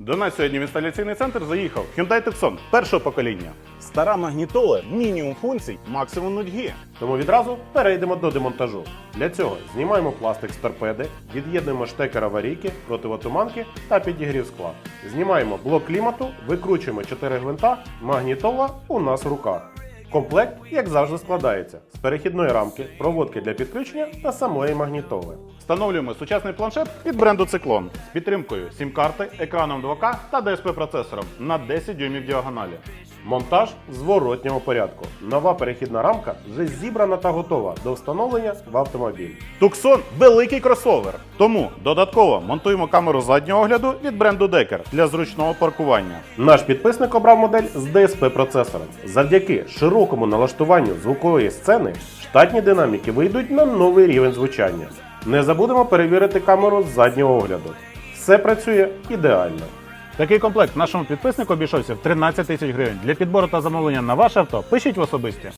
До нас сьогодні в інсталяційний центр заїхав Hyundai Tucson першого покоління. Стара магнітола, мінімум функцій, максимум нудьги. Тому відразу перейдемо до демонтажу. Для цього знімаємо пластик з торпеди, від'єднуємо штекер аварійки, противотуманки та підігрів скла. Знімаємо блок клімату, викручуємо 4 гвинта, магнітола у нас в руках. Комплект, як завжди, складається з перехідної рамки, проводки для підключення та самої магнітоли. Встановлюємо сучасний планшет від бренду Циклон з підтримкою сім-карти, екраном 2К та DSP-процесором на 10 дюймів діагоналі. Монтаж в зворотньому порядку. Нова перехідна рамка вже зібрана та готова до встановлення в автомобіль. Tucson – великий кросовер. Тому додатково монтуємо камеру заднього огляду від бренду Decker для зручного паркування. Наш підписник обрав модель з DSP процесором. Завдяки широкому налаштуванню звукової сцени штатні динаміки вийдуть на новий рівень звучання. Не забудемо перевірити камеру з заднього огляду. Все працює ідеально. Такий комплект нашому підписнику обійшовся в 13 тисяч гривень. Для підбору та замовлення на ваше авто пишіть в особисті.